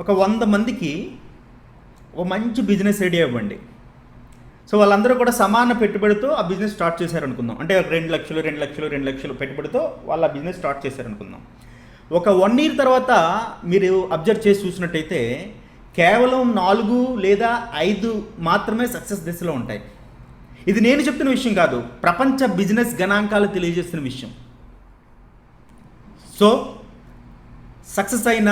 ఒక వంద మందికి ఒక మంచి బిజినెస్ ఐడియా ఇవ్వండి సో వాళ్ళందరూ కూడా సమాన పెట్టుబడితో ఆ బిజినెస్ స్టార్ట్ చేశారు అనుకుందాం అంటే రెండు లక్షలు రెండు లక్షలు రెండు లక్షలు పెట్టుబడితో వాళ్ళు ఆ బిజినెస్ స్టార్ట్ చేశారు అనుకుందాం ఒక వన్ ఇయర్ తర్వాత మీరు అబ్జర్వ్ చేసి చూసినట్టయితే కేవలం నాలుగు లేదా ఐదు మాత్రమే సక్సెస్ దిశలో ఉంటాయి. ఇది నేను చెప్తున్న విషయం కాదు ప్రపంచ బిజినెస్ గణాంకాలు తెలియజేస్తున్న విషయం. సో సక్సెస్ అయిన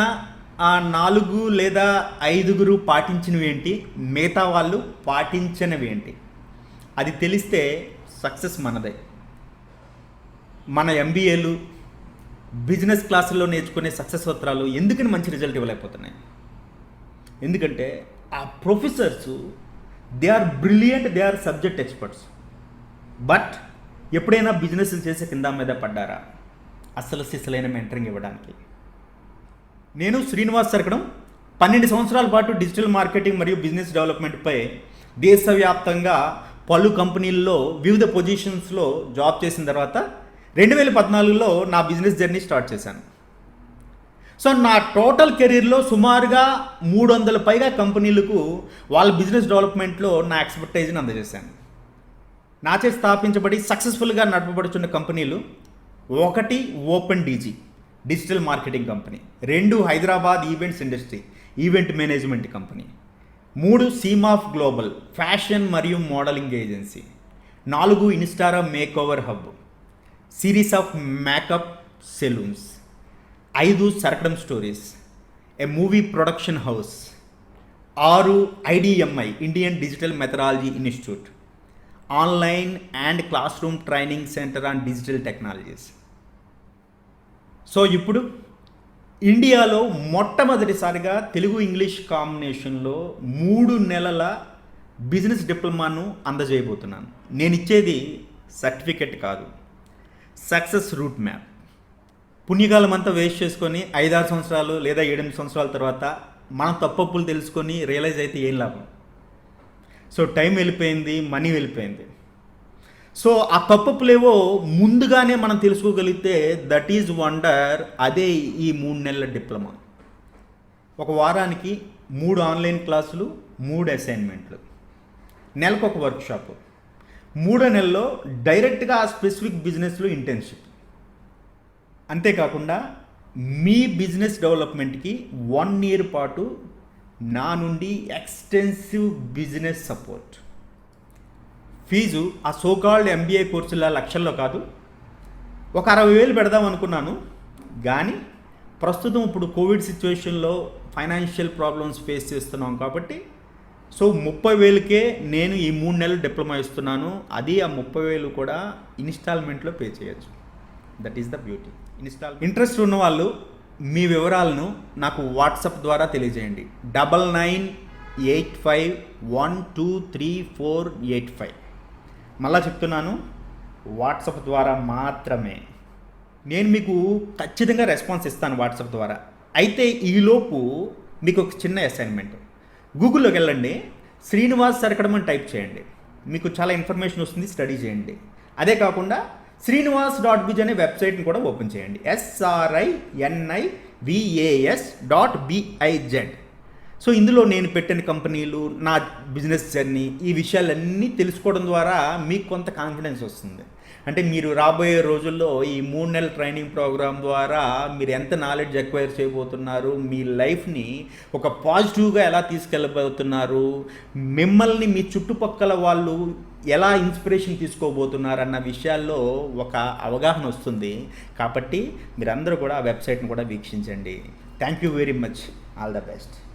ఆ నాలుగు లేదా ఐదుగురు పాటించినవి ఏంటి? మిగతా వాళ్ళు పాటించినవి ఏంటి? అది తెలిస్తే సక్సెస్ మనదే. మన ఎంబీఏలు బిజినెస్ క్లాసుల్లో నేర్చుకునే సక్సెస్ సూత్రాలు ఎందుకని మంచి రిజల్ట్ ఇవ్వలేకపోతున్నాయి? ఎందుకంటే ఆ professors they are brilliant they are subject experts. But ఎప్పుడైనా బిజినెస్ చేసే కింద మీద పడ్డారా? అసలు సిసలైన మెంటరింగ్ ఇవ్వడానికి. నేను శ్రీనివాస్ సరకడం పన్నెండు సంవత్సరాల పాటు డిజిటల్ మార్కెటింగ్ మరియు బిజినెస్ డెవలప్మెంట్పై దేశవ్యాప్తంగా పలు కంపెనీల్లో వివిధ పొజిషన్స్లో జాబ్ చేసిన తర్వాత రెండు వేల పద్నాలుగులో నా బిజినెస్ జర్నీ స్టార్ట్ చేశాను. సో నా టోటల్ కెరీర్లో సుమారుగా మూడు వందల పైగా కంపెనీలకు వాళ్ళ బిజినెస్ డెవలప్మెంట్లో నా ఎక్స్పర్టైజ్ని అందజేశాను. నాచే స్థాపించబడి సక్సెస్ఫుల్గా నడపబడుచున్న కంపెనీలు ఒకటి open DG. Digital marketing company. రెండు Hyderabad events industry event management company. మూడు సీమాఫ్ గ్లోబల్ ఫ్యాషన్ మరియు మోడలింగ్ ఏజెన్సీ. నాలుగు ఇన్స్టారా makeover hub. Series of makeup salons. ఐదు సరకడం stories. A movie production house. ఆరు IDMI Indian digital methodology institute. Online and classroom training centre on digital technologies. So ఇప్పుడు ఇండియాలో మొట్టమొదటిసారిగా Telugu English కాంబినేషన్లో మూడు నెలల బిజినెస్ డిప్లొమాను అందజేయబోతున్నాను. నేను ఇచ్చేది సర్టిఫికెట్ కాదు. Success route map. పుణ్యకాలం అంతా వేస్ట్ చేసుకొని ఐదారు సంవత్సరాలు లేదా ఏడెనిమిది సంవత్సరాల తర్వాత మనం తప్పప్పులు తెలుసుకొని రియలైజ్ అయితే ఏం లాభం? సో టైం వెళ్ళిపోయింది మనీ వెళ్ళిపోయింది. సో ఆ తప్పప్పులేవో ముందుగానే మనం తెలుసుకోగలిగితే దట్ ఈజ్ వండర్ అదే ఈ మూడు నెలల డిప్లొమా. ఒక వారానికి మూడు ఆన్లైన్ క్లాసులు మూడు అసైన్మెంట్లు. నెలకు ఒక వర్క్షాప్. మూడో నెలలో డైరెక్ట్గా ఆ స్పెసిఫిక్ బిజినెస్లో ఇంటర్న్షిప్. అంతేకాకుండా మీ బిజినెస్ డెవలప్మెంట్కి వన్ ఇయర్ పాటు నా నుండి ఎక్స్టెన్సివ్ బిజినెస్ సపోర్ట్. ఫీజు ఆ సోకాల్డ్ ఎంబీఏ కోర్సుల లక్షల్లో కాదు. ఒక అరవై వేలు పెడదాం అనుకున్నాను. కానీ ప్రస్తుతం ఇప్పుడు కోవిడ్ సిచ్యువేషన్లో ఫైనాన్షియల్ ప్రాబ్లమ్స్ ఫేస్ చేస్తున్నాం కాబట్టి సో ముప్పై వేలకే నేను ఈ మూడు నెలలు డిప్లొమా ఇస్తున్నాను. అది ఆ ముప్పై వేలు కూడా ఇన్స్టాల్మెంట్లో పే చేయొచ్చు. That is the beauty install interest ఉన్న వాళ్ళు మీ వివరాలను నాకు వాట్సాప్ ద్వారా తెలియజేయండి. Double nine eight five one two three four eight five. మళ్ళా చెప్తున్నాను వాట్సాప్ ద్వారా మాత్రమే. నేను మీకు ఖచ్చితంగా రెస్పాన్స్ ఇస్తాను వాట్సాప్ ద్వారా. అయితే ఈలోపు మీకు ఒక చిన్న అసైన్మెంట్ గూగుల్లోకి వెళ్ళండి శ్రీనివాస్ సరకడం అని టైప్ చేయండి. మీకు చాలా ఇన్ఫర్మేషన్ వస్తుంది స్టడీ చేయండి. అదే కాకుండా శ్రీనివాస్ డాట్ బిజ్ అనే వెబ్సైట్ని కూడా ఓపెన్ చేయండి. S R I N I V A S dot B I Z so ఇందులో నేను పెట్టిన కంపెనీలు నా బిజినెస్ జర్నీ ఈ విషయాలన్నీ తెలుసుకోవడం ద్వారా మీకు కొంత కాన్ఫిడెన్స్ వస్తుంది. అంటే మీరు రాబోయే రోజుల్లో ఈ మూడు నెలల ట్రైనింగ్ ప్రోగ్రామ్ ద్వారా మీరు ఎంత నాలెడ్జ్ ఎక్వైర్ చేయబోతున్నారు మీ లైఫ్ని ఒక పాజిటివ్గా ఎలా తీసుకెళ్ళబోతున్నారు మిమ్మల్ని మీ చుట్టుపక్కల వాళ్ళు ఎలా ఇన్స్పిరేషన్ తీసుకోబోతున్నారు అన్న విషయాల్లో ఒక అవగాహన వస్తుంది. కాబట్టి మీరందరూ కూడా ఆ వెబ్సైట్ని కూడా వీక్షించండి. Thank you very much. All the best.